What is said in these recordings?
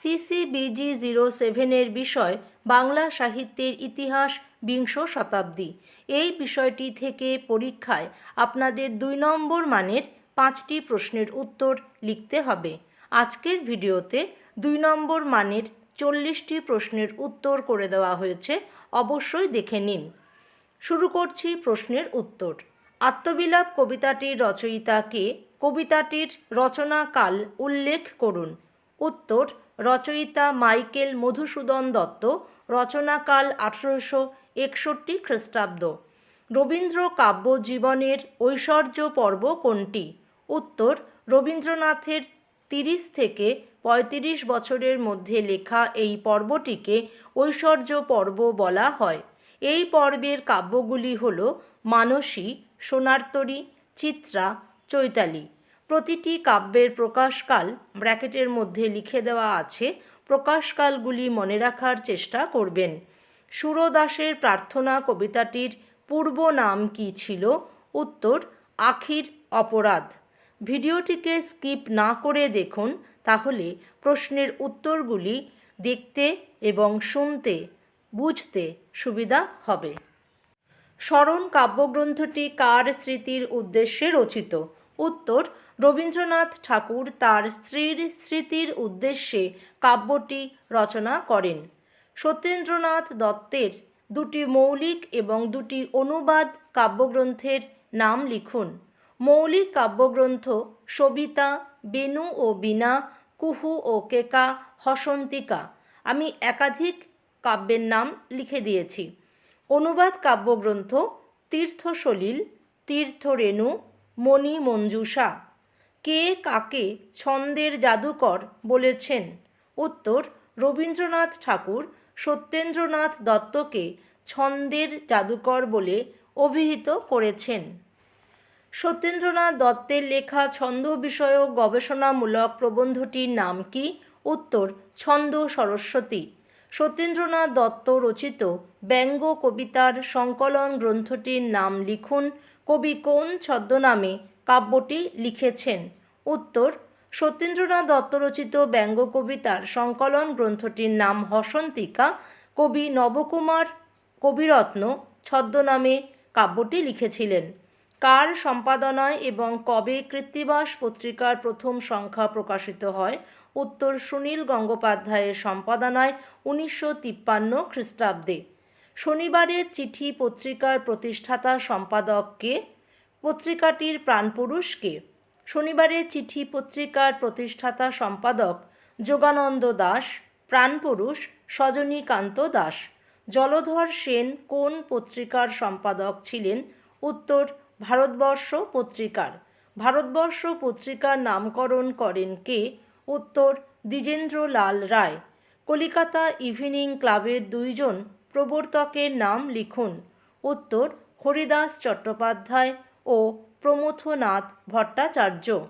CCBG zero সেভেনের বিষয় বাংলা সাহিত্যের ইতিহাস বিংশ শতাব্দী। এই বিষয়টি থেকে পরীক্ষায় আপনাদের দুই নম্বর মানের পাঁচটি প্রশ্নের উত্তর লিখতে হবে। আজকের ভিডিওতে দুই নম্বর মানের চল্লিশটি প্রশ্নের উত্তর করে দেওয়া হয়েছে, অবশ্যই দেখে নিন। শুরু করছি প্রশ্নের উত্তর। আত্মবিলাপ কবিতাটির রচয়িতা কে? কবিতাটির রচনাকাল উল্লেখ করুন। উত্তর রচয়িতা মাইকেল মধুসূদন দত্ত, রচনাকাল আঠারোশো একষট্টি খ্রিস্টাব্দ। রবীন্দ্র কাব্য জীবনের ঐশ্বর্য পর্ব কোনটি? উত্তর, রবীন্দ্রনাথের তিরিশ থেকে পঁয়ত্রিশ বছরের মধ্যে লেখা এই পর্বটিকে ঐশ্বর্য পর্ব বলা হয়। এই পর্বের কাব্যগুলি হল মানসী, সোনারতরী, চিত্রা, চৈতালি। প্রতিটি কাব্যের প্রকাশকাল ব্র্যাকেটের মধ্যে লিখে দেওয়া আছে, প্রকাশকালগুলি মনে রাখার চেষ্টা করবেন। সুরদাসের প্রার্থনা কবিতাটির পূর্ব নাম কী ছিল? উত্তর, আখির অপরাধ। ভিডিওটিকে স্কিপ না করে দেখুন, তাহলে প্রশ্নের উত্তরগুলি দেখতে এবং শুনতে, বুঝতে সুবিধা হবে। স্মরণ কাব্যগ্রন্থটি কার স্মৃতির উদ্দেশ্যে রচিত? উত্তর রবীন্দ্রনাথ ঠাকুর তার স্ত্রীর স্মৃতির উদ্দেশ্যে কাব্যটি রচনা করেন। সত্যেন্দ্রনাথ দত্তের দুটি মৌলিক এবং দুটি অনুবাদ কাব্যগ্রন্থের নাম লিখুন। মৌলিক কাব্যগ্রন্থ সবিতা, বেনু ও বীণা, কুহু ও কেকা, হসন্তিকা। আমি একাধিক কাব্যের নাম লিখে দিয়েছি। অনুবাদ কাব্যগ্রন্থ তীর্থসলিল, তীর্থরেণু, মণি মঞ্জুষা। কে কাকে ছন্দের জাদুকর বলেছেন? উত্তর, রবীন্দ্রনাথ ঠাকুর, সত্যেন্দ্রনাথ দত্তকে ছন্দের জাদুকর বলে অভিহিত করেছেন। সত্যেন্দ্রনাথ দত্তের লেখা ছন্দ বিষয়ক গবেষণামূলক প্রবন্ধটির নাম কি? উত্তর, ছন্দ সরস্বতী। সত্যেন্দ্রনাথ দত্ত রচিত ব্যঙ্গ কবিতার সংকলন গ্রন্থটির নাম লিখুন কবি কোন ছদ্মনামে কাব্যটি লিখেছেন। উত্তর, সত্যেন্দ্রনাথ দত্ত রচিত ব্যঙ্গ কবিতার সংকলন গ্রন্থটির নাম হসন্তিকা। কবি নবকুমার কবিরত্ন ছদ্মনামে কাব্যটি লিখেছিলেন। কার সম্পাদনায় এবং কবে কৃত্তিবাস পত্রিকার প্রথম সংখ্যা প্রকাশিত হয়? উত্তর, সুনীল গঙ্গোপাধ্যায়ের সম্পাদনায় উনিশশো তিপ্পান্ন খ্রিস্টাব্দে। শনিবারের চিঠি পত্রিকার প্রতিষ্ঠাতা সম্পাদককে পত্রিকাটির প্রাণপুরুষকে। শনিবারের চিঠি পত্রিকার প্রতিষ্ঠাতা সম্পাদক যোগানন্দ দাস, প্রাণপুরুষ সজনীকান্ত দাস, জলধর সেন কোন পত্রিকার সম্পাদক ছিলেন? উত্তর, ভারতবর্ষ পত্রিকার। ভারতবর্ষ পত্রিকার নামকরণ করেন কে? উত্তর, দ্বিজেন্দ্রলাল রায়। কলিকাতা ইভিনিং ক্লাবের দুইজন প্রবর্তকের নাম লিখুন। উত্তর, হরিদাস চট্টোপাধ্যায় ও প্রমথনাথ ভট্টাচার্য।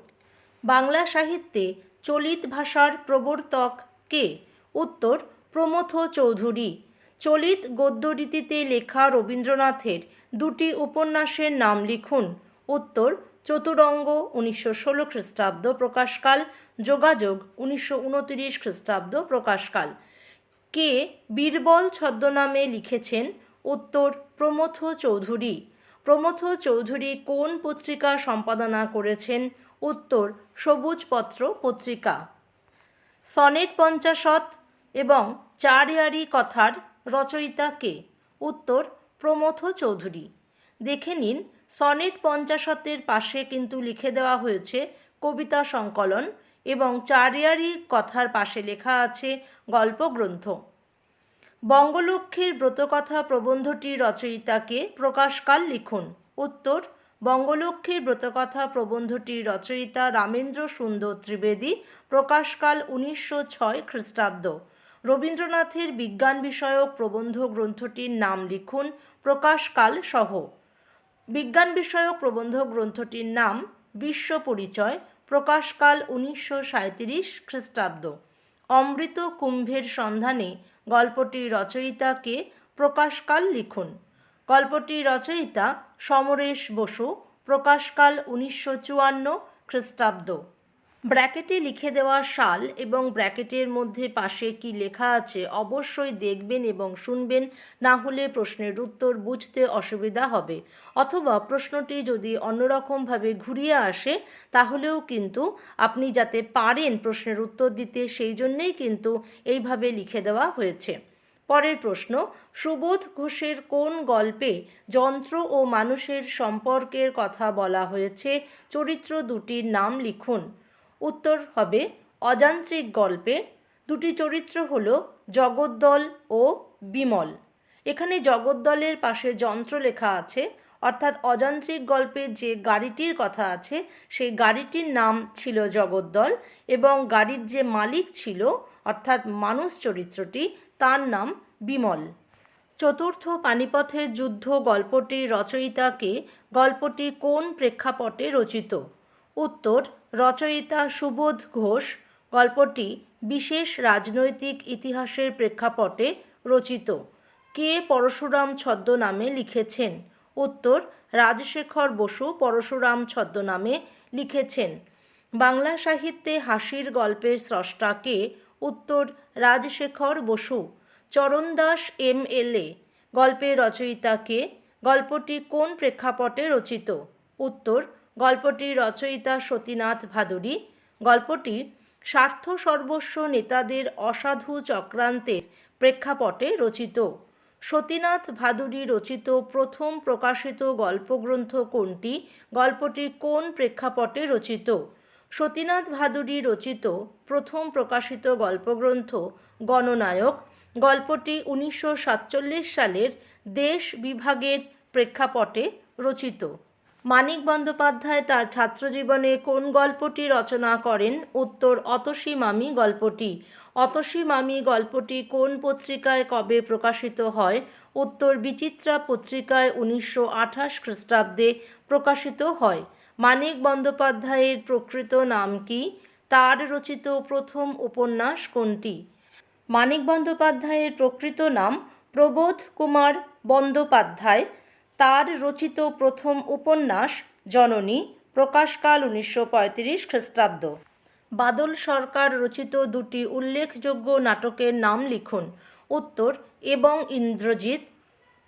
বাংলা সাহিত্যে চলিত ভাষার প্রবর্তক কে? উত্তর, প্রমথ চৌধুরী। চলিত গদ্যরীতিতে লেখা রবীন্দ্রনাথের দুটি উপন্যাসের নাম লিখুন। উত্তর, চতুরঙ্গ উনিশশো ষোলো খ্রিস্টাব্দ প্রকাশকাল, যোগাযোগ উনিশশো উনতিরিশ খ্রিস্টাব্দ প্রকাশকাল। কে? বীরবল ছদ্মনামে লিখেছেন। উত্তর, প্রমথ চৌধুরী। প্রমথ চৌধুরী কোন পত্রিকা সম্পাদনা করেছেন? উত্তর, সবুজপত্র পত্রিকা। সনেট পঞ্চাশত এবং চারিয়ারি কথার রচয়িতা কে? উত্তর, প্রমথ চৌধুরী। দেখে নিন, সনেট পঞ্চাশতের পাশে কিন্তু লিখে দেওয়া হয়েছে কবিতা সংকলন এবং চারিয়ারি কথার পাশে লেখা আছে গল্পগ্রন্থ। বঙ্গলক্ষ্মীর ব্রতকথা প্রবন্ধটি রচয়িতাকে প্রকাশকাল লিখুন। উত্তর, বঙ্গলক্ষ্মীর ব্রতকথা প্রবন্ধটির রচয়িতা রামেন্দ্র সুন্দর ত্রিবেদী, প্রকাশকাল উনিশশো ছয় খ্রিস্টাব্দ। রবীন্দ্রনাথের বিজ্ঞান বিষয়ক প্রবন্ধ গ্রন্থটির নাম লিখুন প্রকাশকাল সহ। বিজ্ঞান বিষয়ক প্রবন্ধ গ্রন্থটির নাম বিশ্ব পরিচয়, প্রকাশকাল উনিশশো সাঁত্রিশ খ্রিস্টাব্দ। অমৃত কুম্ভের সন্ধানে গল্পটির রচয়িতাকে প্রকাশকাল লিখুন। গল্পটির রচয়িতা সমরেশ বসু প্রকাশকাল উনিশশো চুয়ান্ন খ্রিস্টাব্দ। ব্র্যাকেটে লিখে দেওয়া সাল এবং ব্র্যাকেটের মধ্যে পাশে কি লেখা আছে অবশ্যই দেখবেন এবং শুনবেন, না হলে প্রশ্নের উত্তর বুঝতে অসুবিধা হবে। অথবা প্রশ্নটি যদি অন্যরকমভাবে ঘুরিয়ে আসে, তাহলেও কিন্তু আপনি যাতে পারেন প্রশ্নের উত্তর দিতে, সেই জন্যেই কিন্তু এইভাবে লিখে দেওয়া হয়েছে। পরের প্রশ্ন, সুবোধ ঘোষের কোন গল্পে যন্ত্র ও মানুষের সম্পর্কের কথা বলা হয়েছে? চরিত্র দুটির নাম লিখুন। উত্তর হবে অযান্ত্রিক গল্পে। দুটি চরিত্র হল জগদ্দল ও বিমল। এখানে জগদ্দলের পাশে যন্ত্র লেখা আছে, অর্থাৎ অযান্ত্রিক গল্পে যে গাড়িটির কথা আছে, সেই গাড়িটির নাম ছিল জগদ্দল এবং গাড়ির যে মালিক ছিল, অর্থাৎ মানুষ চরিত্রটি, তার নাম বিমল। চতুর্থ পানিপথের যুদ্ধ গল্পটির রচয়িতাকে গল্পটি কোন প্রেক্ষাপটে রচিত? উত্তর রচয়িতা সুবোধ ঘোষ, গল্পটি বিশেষ রাজনৈতিক ইতিহাসের প্রেক্ষাপটে রচিত। কে পরশুরাম ছদ্মনামে লিখেছেন? উত্তর, রাজশেখর বসু পরশুরাম ছদ্মনামে লিখেছেন। বাংলা সাহিত্যে হাসির গল্পের স্রষ্টা কে উত্তর, রাজশেখর বসু চরণ দাস এম এল এ গল্পের রচয়িতা কে গল্পটি কোন প্রেক্ষাপটে রচিত? উত্তর গল্পটির রচয়িতা সতীনাথ ভাদুরী গল্পটি স্বার্থ সর্বস্ব নেতাদের অসাধু চক্রান্তের প্রেক্ষাপটে রচিত। সতীনাথ ভাদুরী রচিত প্রথম প্রকাশিত গল্পগ্রন্থ কোনটি? গল্পটি কোন প্রেক্ষাপটে রচিত? সতীনাথ ভাদুরী রচিত প্রথম প্রকাশিত গল্পগ্রন্থ গণনায়ক। গল্পটি উনিশশো সাতচল্লিশ সালের দেশ বিভাগের প্রেক্ষাপটে রচিত। মানিক বন্দ্যোপাধ্যায় তার ছাত্রজীবনে কোন গল্পটি রচনা করেন? উত্তর, অতসী মামি গল্পটি। অতসী মামি গল্পটি কোন পত্রিকায় কবে প্রকাশিত হয়? উত্তর, বিচিত্রা পত্রিকায় উনিশশো আঠাশ খ্রিস্টাব্দে প্রকাশিত হয়। মানিক বন্দ্যোপাধ্যায়ের প্রকৃত নাম কি? তার রচিত প্রথম উপন্যাস কোনটি? মানিক বন্দ্যোপাধ্যায়ের প্রকৃত নাম প্রবোধ কুমার বন্দ্যোপাধ্যায়। তার রচিত প্রথম উপন্যাস জননী, প্রকাশকাল উনিশশো পঁয়ত্রিশ খ্রিস্টাব্দ। বাদল সরকার রচিত দুটি উল্লেখযোগ্য নাটকের নাম লিখুন, উত্তর এবং ইন্দ্রজিৎ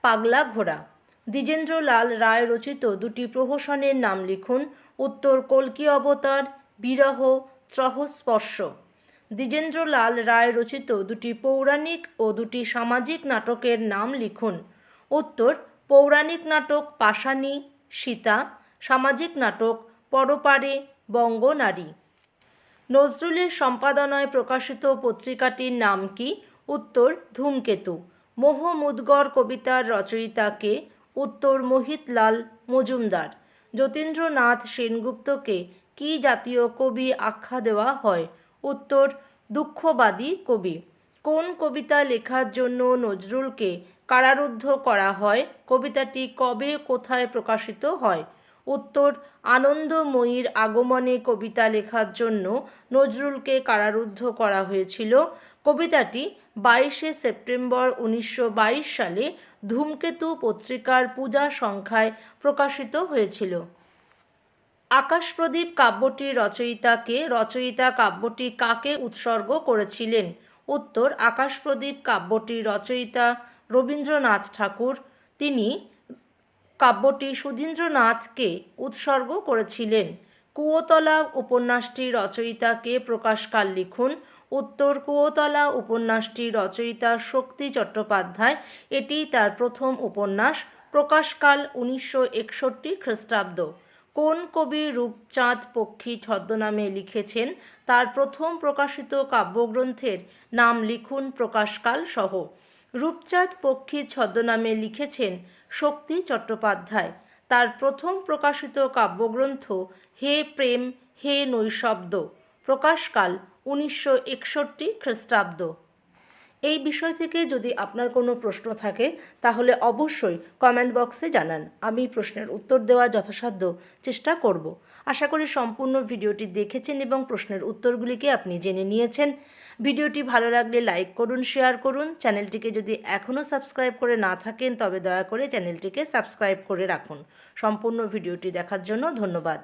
পাগলা ঘোড়া। দ্বিজেন্দ্রলাল রায় রচিত দুটি প্রহসনের নাম লিখুন, উত্তর কল্কি অবতার, বিরহ, ত্রহস্পর্শ। দ্বিজেন্দ্রলাল রায় রচিত দুটি পৌরাণিক ও দুটি সামাজিক নাটকের নাম লিখুন, উত্তর পৌরাণিক নাটক পাশানি সীতা, সামাজিক নাটক পরপারে বঙ্গনারী নজরুলের সম্পাদনায় প্রকাশিত পত্রিকাটির নাম কি? উত্তর, ধূমকেতু। মোহ মুদগর কবিতার রচয়িতাকে উত্তর, মোহিতলাল মজুমদার। যতীন্দ্রনাথ সেনগুপ্তকে কি জাতীয় কবি আখ্যা দেওয়া হয়? উত্তর, দুঃখবাদী কবি। কোন কবিতা লেখার জন্য নজরুলকে কারারুদ্ধ করা হয়। কবিতাটি কবে কোথায় প্রকাশিত হয়? উত্তর, আনন্দময়ীর আগমনে কবিতা লেখার জন্য নজরুলকে কারারুদ্ধ করা হয়েছিল। কবিতাটি বাইশে সেপ্টেম্বর উনিশশো বাইশ সালে ধূমকেতু পত্রিকার পূজা সংখ্যায় প্রকাশিত হয়েছিল। আকাশপ্রদীপ কাব্যটির রচয়িতাকে, রচয়িতা কাব্যটি কাকে উৎসর্গ করেছিলেন? উত্তর, আকাশপ্রদীপ কাব্যটির রচয়িতা রবীন্দ্রনাথ ঠাকুর। তিনি কাব্যটি সুধীন্দ্রনাথকে উৎসর্গ করেছিলেন। কুয়োতলা উপন্যাসটির রচয়িতাকে প্রকাশকাল লিখুন। উত্তর কুয়োতলা উপন্যাসটি রচয়িতা শক্তি চট্টোপাধ্যায়। এটি তার প্রথম উপন্যাস। প্রকাশকাল উনিশশো একষট্টি খ্রিস্টাব্দ। কোন কবি রূপচাঁদ পক্ষী ছদ্মনামে লিখেছেন? তার প্রথম প্রকাশিত কাব্যগ্রন্থের নাম লিখুন প্রকাশকাল সহ। রূপচাঁদ পক্ষীর ছদ্মনামে লিখেছেন শক্তি চট্টোপাধ্যায়। তার প্রথম প্রকাশিত কাব্যগ্রন্থ হে প্রেম, হে নৈশব্দ। প্রকাশকাল উনিশশো একষট্টি খ্রিস্টাব্দ। এই বিষয় থেকে যদি আপনার কোনো প্রশ্ন থাকে, তাহলে অবশ্যই কমেন্ট বক্সে জানান। আমি প্রশ্নের উত্তর দেওয়ার যথাসাধ্য চেষ্টা করব। আশা করি সম্পূর্ণ ভিডিওটি দেখেছেন এবং প্রশ্নের উত্তরগুলিকে আপনি জেনে নিয়েছেন। ভিডিওটি ভালো লাগলে লাইক করুন শেয়ার করুন। চ্যানেলটিকে যদি এখনও সাবস্ক্রাইব করে না থাকেন, তবে দয়া করে চ্যানেলটিকে সাবস্ক্রাইব করে রাখুন। সম্পূর্ণ ভিডিওটি দেখার জন্য ধন্যবাদ।